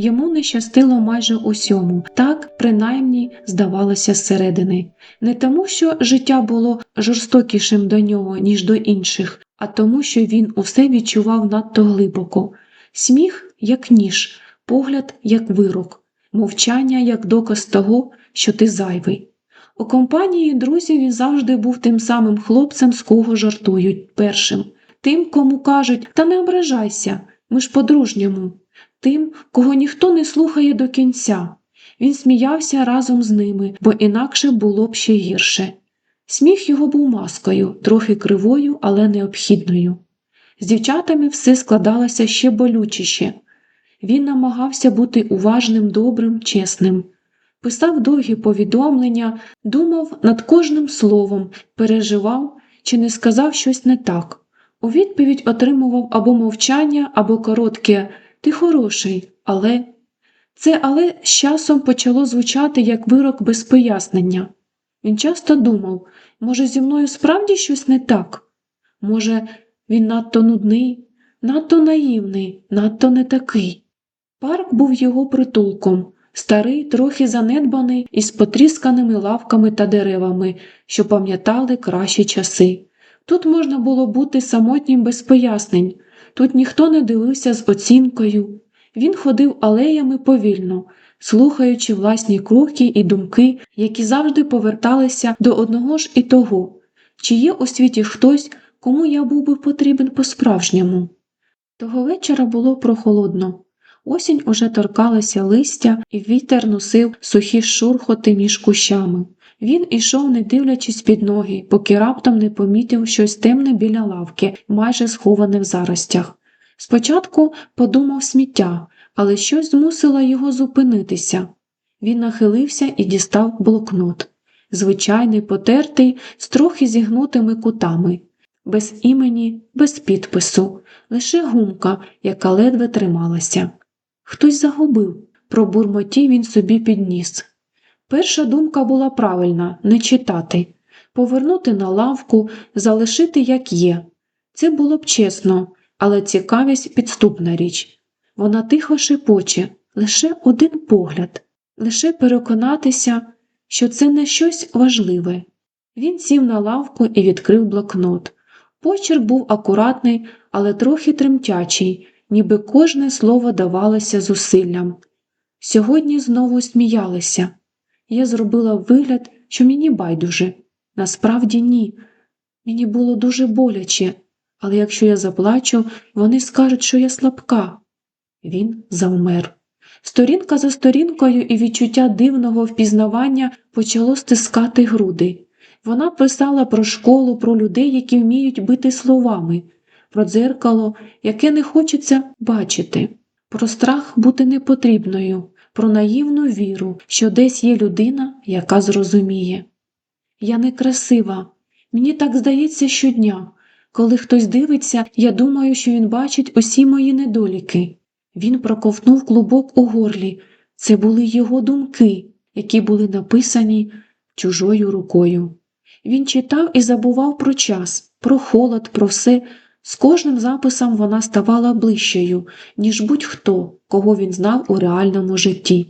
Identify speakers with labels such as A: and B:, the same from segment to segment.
A: Йому не щастило майже усьому, так принаймні здавалося зсередини. Не тому, що життя було жорстокішим до нього, ніж до інших, а тому, що він усе відчував надто глибоко. Сміх як ніж, погляд як вирок, мовчання як доказ того, що ти зайвий. У компанії друзів він завжди був тим самим хлопцем, з кого жартують першим, тим, кому кажуть, та не ображайся, ми ж по-дружньому, тим, кого ніхто не слухає до кінця. Він сміявся разом з ними, бо інакше було б ще гірше. Сміх його був маскою, трохи кривою, але необхідною. З дівчатами все складалося ще болючіше. Він намагався бути уважним, добрим, чесним. Писав довгі повідомлення, думав над кожним словом, переживав чи не сказав щось не так. У відповідь отримував або мовчання, або коротке Ти хороший, але. Це але з часом почало звучати як вирок без пояснення. Він часто думав, може, зі мною справді щось не так? Може, він надто нудний, надто наївний, надто не такий. Парк був його притулком, старий, трохи занедбаний із потрісканими лавками та деревами, що пам'ятали кращі часи. Тут можна було бути самотнім без пояснень, тут ніхто не дивився з оцінкою. Він ходив алеями повільно, слухаючи власні кроки і думки, які завжди поверталися до одного ж і того, чи є у світі хтось, кому я був би потрібен по-справжньому. Того вечора було прохолодно. Осінь уже торкалася листя, і вітер носив сухі шурхоти між кущами. Він ішов, не дивлячись під ноги, поки раптом не помітив щось темне біля лавки, майже сховане в заростях. Спочатку подумав сміття, але щось змусило його зупинитися. Він нахилився і дістав блокнот. Звичайний потертий, з трохи зігнутими кутами, без імені, без підпису, лише гумка, яка ледве трималася. Хтось загубив, пробурмотів він собі підніс. Перша думка була правильна не читати, повернути на лавку, залишити як є. Це було б чесно, але цікавість підступна річ. Вона тихо шепоче, лише один погляд, лише переконатися, що це не щось важливе. Він сів на лавку і відкрив блокнот. Почерк був акуратний, але трохи тремтячий, ніби кожне слово давалося зусиллям. Сьогодні знову сміялися. Я зробила вигляд, що мені байдуже. Насправді ні. Мені було дуже боляче, але якщо я заплачу, вони скажуть, що я слабка. Він завмер. Сторінка за сторінкою і відчуття дивного впізнавання почало стискати груди. Вона писала про школу, про людей, які вміють бити словами, про дзеркало, яке не хочеться бачити, про страх бути непотрібною, про наївну віру, що десь є людина, яка зрозуміє. Я некрасива, мені так здається щодня. Коли хтось дивиться, я думаю, що він бачить усі мої недоліки. Він проковтнув клубок у горлі. Це були його думки, які були написані чужою рукою. Він читав і забував про час, про холод, про все. З кожним записом вона ставала ближчою, ніж будь-хто, кого він знав у реальному житті.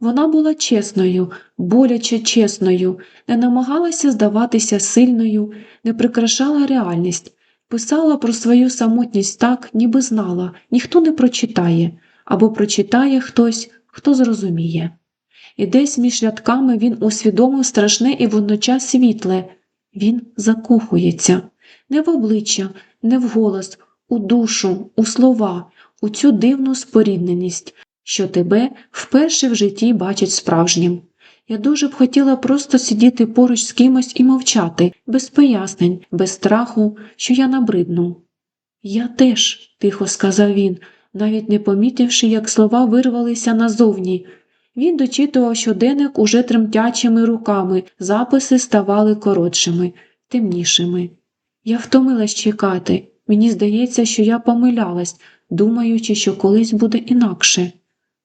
A: Вона була чесною, боляче чесною, не намагалася здаватися сильною, не прикрашала реальність, писала про свою самотність так, ніби знала, ніхто не прочитає, або прочитає хтось, хто зрозуміє. І десь між рядками він усвідомив страшне і водночас світле він закохується не в обличчя, не в голос, у душу, у слова, у цю дивну спорідненість, що тебе вперше в житті бачить справжнім. Я дуже б хотіла просто сидіти поруч з кимось і мовчати, без пояснень, без страху, що я набридну. Я теж, тихо сказав він, навіть не помітивши, як слова вирвалися назовні. Він дочитував щоденник уже тремтячими руками, записи ставали коротшими, темнішими. Я втомилась чекати. Мені здається, що я помилялась, думаючи, що колись буде інакше.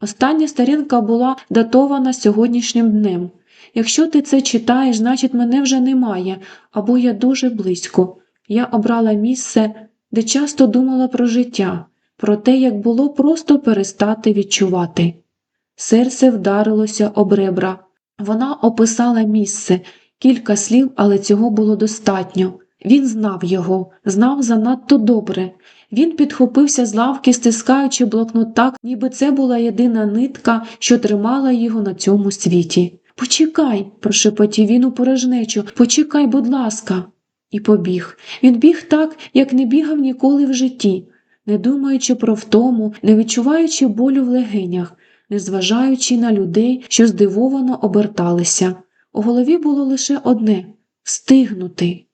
A: Остання сторінка була датована сьогоднішнім днем. Якщо ти це читаєш, значить мене вже немає, або я дуже близько. Я обрала місце, де часто думала про життя, про те, як було просто перестати відчувати. Серце вдарилося об ребра. Вона описала місце, кілька слів, але цього було достатньо. Він знав його, знав занадто добре. Він підхопився з лавки, стискаючи блокнот так, ніби це була єдина нитка, що тримала його на цьому світі. Почекай, прошепотів він у порожнечу, почекай, будь ласка. І побіг. Він біг так, як не бігав ніколи в житті, не думаючи про втому, не відчуваючи болю в легенях, незважаючи на людей, що здивовано оберталися. У голові було лише одне встигнути.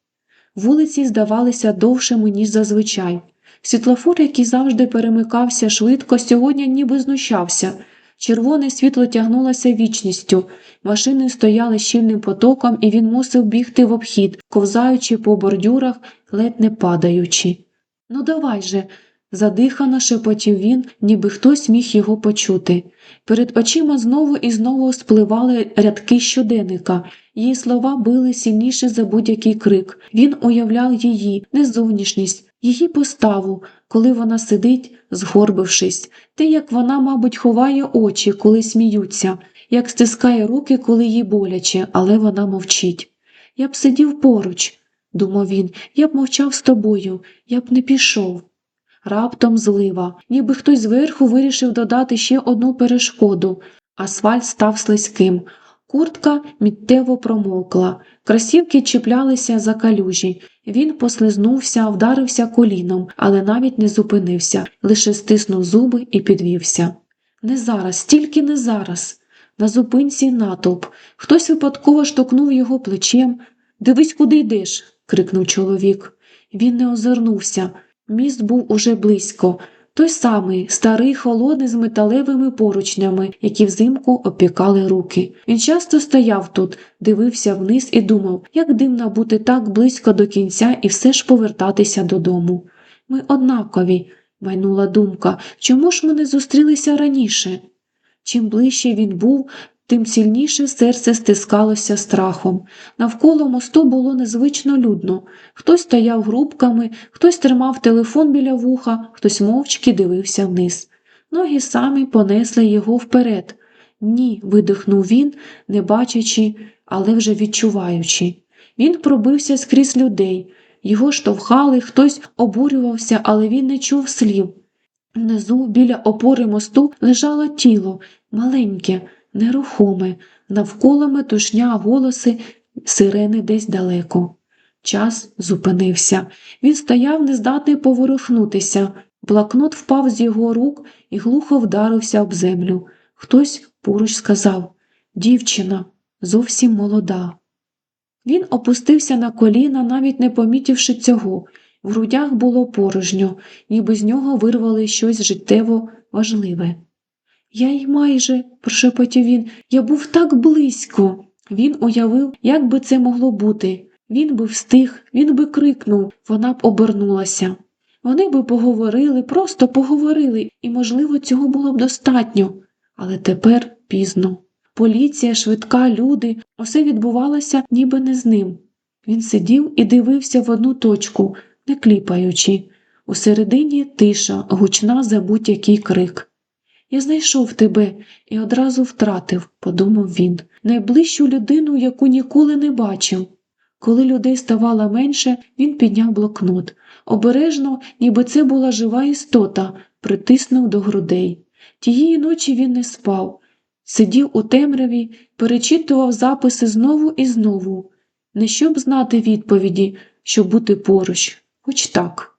A: Вулиці здавалися довшими, ніж зазвичай. Світлофор, який завжди перемикався швидко, сьогодні ніби знущався. Червоне світло тягнулося вічністю, машини стояли щільним потоком, і він мусив бігти в обхід, ковзаючи по бордюрах, ледь не падаючи. Ну, давай же, задихано шепотів він, ніби хтось міг його почути. Перед очима знову і знову спливали рядки щоденника. Її слова били сильніше за будь-який крик. Він уявляв її, не зовнішність, її поставу, коли вона сидить, згорбившись, те, як вона, мабуть, ховає очі, коли сміються, як стискає руки, коли їй боляче, але вона мовчить. Я б сидів поруч, думав він, я б мовчав з тобою, я б не пішов. Раптом злива, ніби хтось зверху вирішив додати ще одну перешкоду. Асфальт став слизьким. Куртка міттєво промокла, красівки чіплялися за калюжі. Він послизнувся, вдарився коліном, але навіть не зупинився, лише стиснув зуби і підвівся. Не зараз, тільки не зараз. На зупинці натовп. Хтось випадково штовхнув його плечем. Дивись, куди йдеш. крикнув чоловік. Він не озирнувся. Міст був уже близько. Той самий, старий, холодний з металевими поручнями, які взимку опікали руки. Він часто стояв тут, дивився вниз і думав, як дивно бути так близько до кінця і все ж повертатися додому. Ми однакові, майнула думка, чому ж ми не зустрілися раніше? Чим ближче він був, тим сильніше серце стискалося страхом. Навколо мосту було незвично людно. Хтось стояв групками, хтось тримав телефон біля вуха, хтось мовчки дивився вниз. Ноги самі понесли його вперед. Ні, видихнув він, не бачачи, але вже відчуваючи. Він пробився скрізь людей. Його штовхали, хтось обурювався, але він не чув слів. Внизу, біля опори мосту, лежало тіло, маленьке, нерухоме, навколо метушня, голоси, сирени десь далеко. Час зупинився. Він стояв, нездатний поворухнутися. Блокнот впав з його рук і глухо вдарився об землю. Хтось поруч сказав Дівчина, зовсім молода. Він опустився на коліна, навіть не помітивши цього. В грудях було порожньо, ніби з нього вирвали щось життєво важливе. Я й майже, прошепотів він, я був так близько. Він уявив, як би це могло бути. Він би встиг, він би крикнув, вона б обернулася. Вони би поговорили, просто поговорили, і, можливо, цього було б достатньо. Але тепер пізно. Поліція, швидка, люди, усе відбувалося ніби не з ним. Він сидів і дивився в одну точку, не кліпаючи. Усередині тиша, гучна за будь-який крик. Я знайшов тебе і одразу втратив, подумав він, найближчу людину, яку ніколи не бачив. Коли людей ставало менше, він підняв блокнот. Обережно, ніби це була жива істота, притиснув до грудей. Тієї ночі він не спав, сидів у темряві, перечитував записи знову і знову, не щоб знати відповіді, щоб бути поруч, хоч так.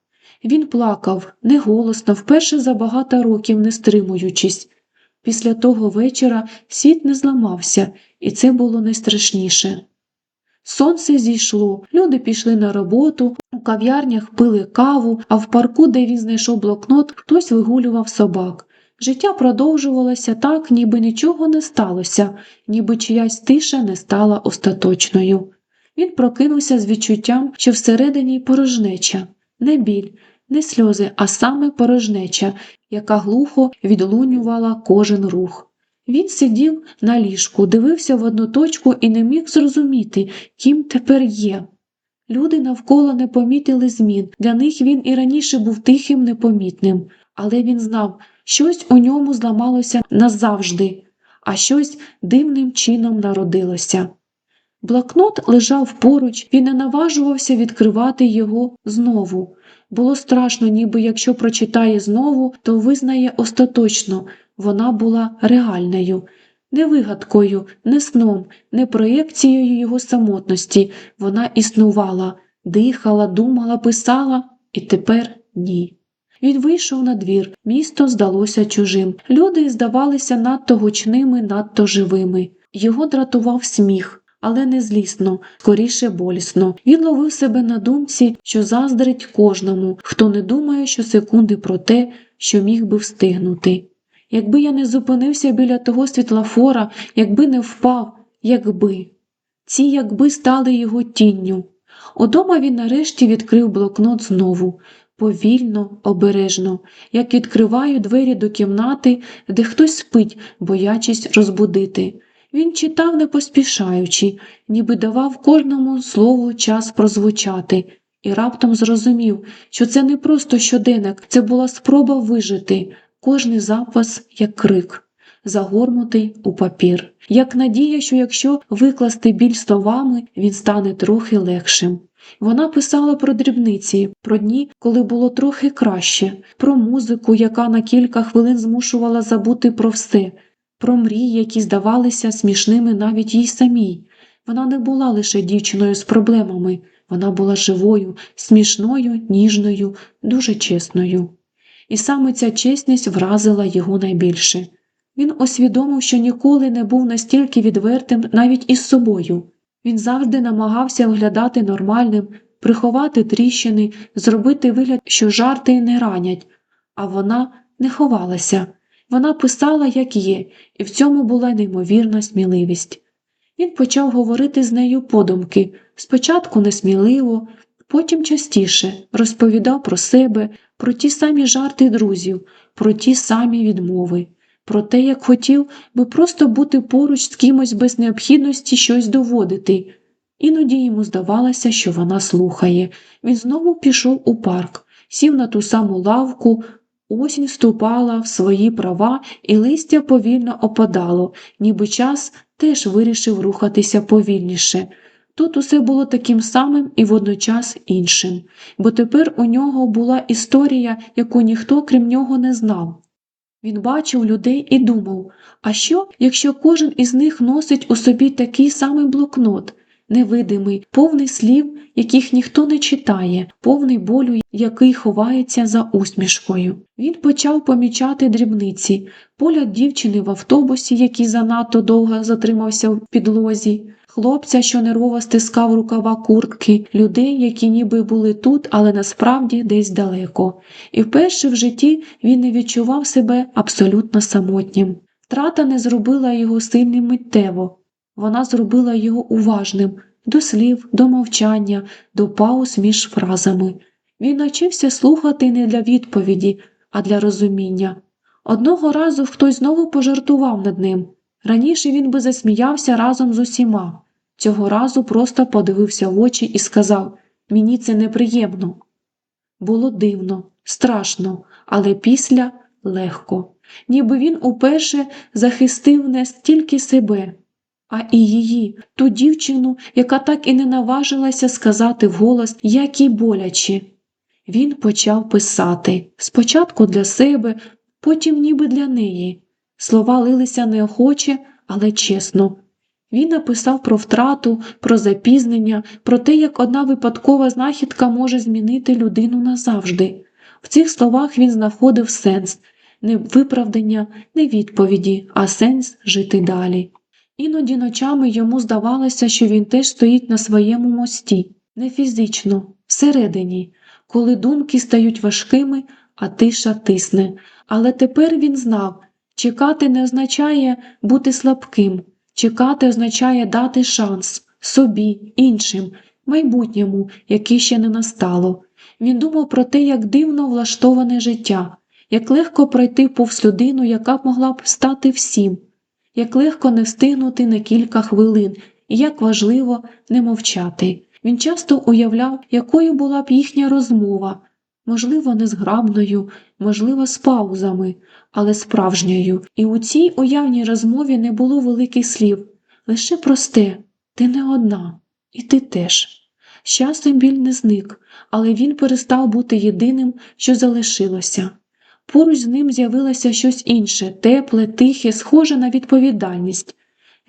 A: Він плакав, неголосно, вперше за багато років не стримуючись. Після того вечора світ не зламався, і це було найстрашніше. Сонце зійшло, люди пішли на роботу, у кав'ярнях пили каву, а в парку, де він знайшов блокнот, хтось вигулював собак. Життя продовжувалося так, ніби нічого не сталося, ніби чиясь тиша не стала остаточною. Він прокинувся з відчуттям, що всередині порожнеча, не біль, не сльози, а саме порожнеча, яка глухо відлунювала кожен рух. Він сидів на ліжку, дивився в одну точку і не міг зрозуміти, ким тепер є. Люди навколо не помітили змін, для них він і раніше був тихим, непомітним, але він знав, щось у ньому зламалося назавжди, а щось дивним чином народилося. Блокнот лежав поруч, він не наважувався відкривати його знову. Було страшно, ніби якщо прочитає знову, то визнає остаточно вона була реальною, не вигадкою, не сном, не проєкцією його самотності. Вона існувала, дихала, думала, писала, і тепер ні. Він вийшов на двір, місто здалося чужим. Люди здавалися надто гучними, надто живими. Його дратував сміх, але не злісно, скоріше болісно. Він ловив себе на думці, що заздрить кожному, хто не думає щосекунди про те, що міг би встигнути. Якби я не зупинився біля того світлофора, якби не впав, якби. Ці якби стали його тінню. Удома він нарешті відкрив блокнот знову, повільно, обережно, як відкриваю двері до кімнати, де хтось спить, боячись розбудити. Він читав не поспішаючи, ніби давав кожному слову час прозвучати, і раптом зрозумів, що це не просто щоденник, це була спроба вижити, кожний запас як крик, загорнутий у папір, як надія, що якщо викласти біль словами, він стане трохи легшим. Вона писала про дрібниці, про дні, коли було трохи краще, про музику, яка на кілька хвилин змушувала забути про все, про мрії, які здавалися смішними навіть їй самій. Вона не була лише дівчиною з проблемами, вона була живою, смішною, ніжною, дуже чесною. І саме ця чесність вразила його найбільше. Він усвідомив, що ніколи не був настільки відвертим навіть із собою. Він завжди намагався виглядати нормальним, приховати тріщини, зробити вигляд, що жарти не ранять, а вона не ховалася. Вона писала, як є, і в цьому була неймовірна сміливість. Він почав говорити з нею подумки, спочатку несміливо, потім частіше розповідав про себе, про ті самі жарти друзів, про ті самі відмови, про те, як хотів би просто бути поруч з кимось без необхідності щось доводити. Іноді йому здавалося, що вона слухає. Він знову пішов у парк, сів на ту саму лавку, осінь вступала в свої права, і листя повільно опадало, ніби час теж вирішив рухатися повільніше. Тут усе було таким самим і водночас іншим, бо тепер у нього була історія, яку ніхто крім нього не знав. Він бачив людей і думав, а що, якщо кожен із них носить у собі такий самий блокнот, невидимий, повний слів, яких ніхто не читає, повний болю, який ховається за усмішкою. Він почав помічати дрібниці, погляд дівчини в автобусі, який занадто довго затримався в підлозі, хлопця, що нервово стискав рукава куртки, людей, які ніби були тут, але насправді десь далеко. І вперше в житті він не відчував себе абсолютно самотнім. Втрата не зробила його сильним миттєво, вона зробила його уважним до слів, до мовчання, до пауз між фразами. Він навчився слухати не для відповіді, а для розуміння. Одного разу хтось знову пожартував над ним. Раніше він би засміявся разом з усіма. Цього разу просто подивився в очі і сказав Мені це неприємно. Було дивно, страшно, але після легко, ніби він уперше захистив не стільки себе, а і її, ту дівчину, яка так і не наважилася сказати вголос, як їй боляче. Він почав писати спочатку для себе, потім ніби для неї. Слова лилися неохоче, але чесно. Він написав про втрату, про запізнення, про те, як одна випадкова знахідка може змінити людину назавжди. В цих словах він знаходив сенс не виправдання, не відповіді, а сенс жити далі. Іноді ночами йому здавалося, що він теж стоїть на своєму мості, не фізично, всередині, коли думки стають важкими, а тиша тисне. Але тепер він знав чекати не означає бути слабким. Чекати означає дати шанс собі, іншим, майбутньому, яке ще не настало. Він думав про те, як дивно влаштоване життя, як легко пройти повз людину, яка б могла б стати всім, як легко не встигнути на кілька хвилин, і як важливо не мовчати. Він часто уявляв, якою була б їхня розмова, можливо, незграбною, можливо, з паузами, але справжньою. І у цій уявній розмові не було великих слів, лише просте ти не одна, і ти теж. З часом біль не зник, але він перестав бути єдиним, що залишилося. Поруч з ним з'явилося щось інше, тепле, тихе, схоже на відповідальність.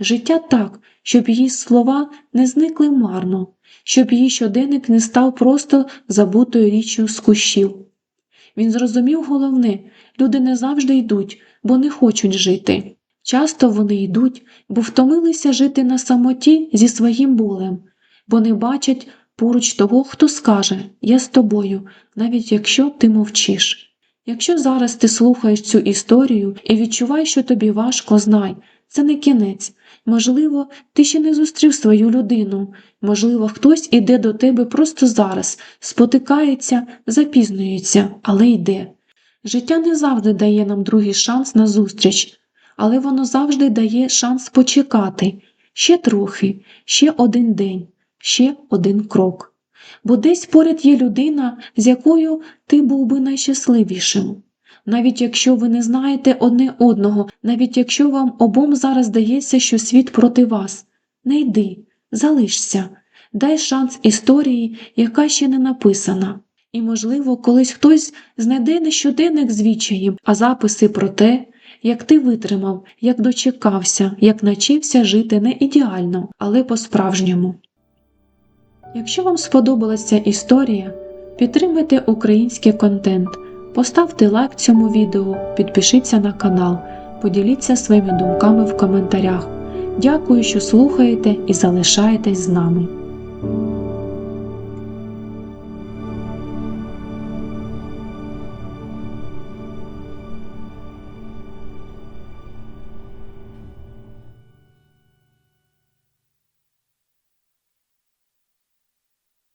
A: Життя так, щоб її слова не зникли марно, щоб її щоденник не став просто забутою річчю з кущів. Він зрозумів головне люди не завжди йдуть, бо не хочуть жити. Часто вони йдуть, бо втомилися жити на самоті зі своїм болем, бо не бачать поруч того, хто скаже Я з тобою, навіть якщо ти мовчиш. Якщо зараз ти слухаєш цю історію і відчуваєш, що тобі важко, знай, це не кінець. Можливо, ти ще не зустрів свою людину, можливо, хтось іде до тебе просто зараз, спотикається, запізнюється, але йде. Життя не завжди дає нам другий шанс на зустріч, але воно завжди дає шанс почекати ще трохи, ще один день, ще один крок. Бо десь поряд є людина, з якою ти був би найщасливішим. Навіть якщо ви не знаєте одне одного, навіть якщо вам обом зараз здається, що світ проти вас, не йди, залишся, дай шанс історії, яка ще не написана. І, можливо, колись хтось знайде не щоденник з відчаєм, а записи про те, як ти витримав, як дочекався, як навчився жити не ідеально, але по-справжньому. Якщо вам сподобалася історія, підтримайте український контент, поставте лайк цьому відео, підпишіться на канал, поділіться своїми думками в коментарях. Дякую, що слухаєте і залишаєтесь з нами.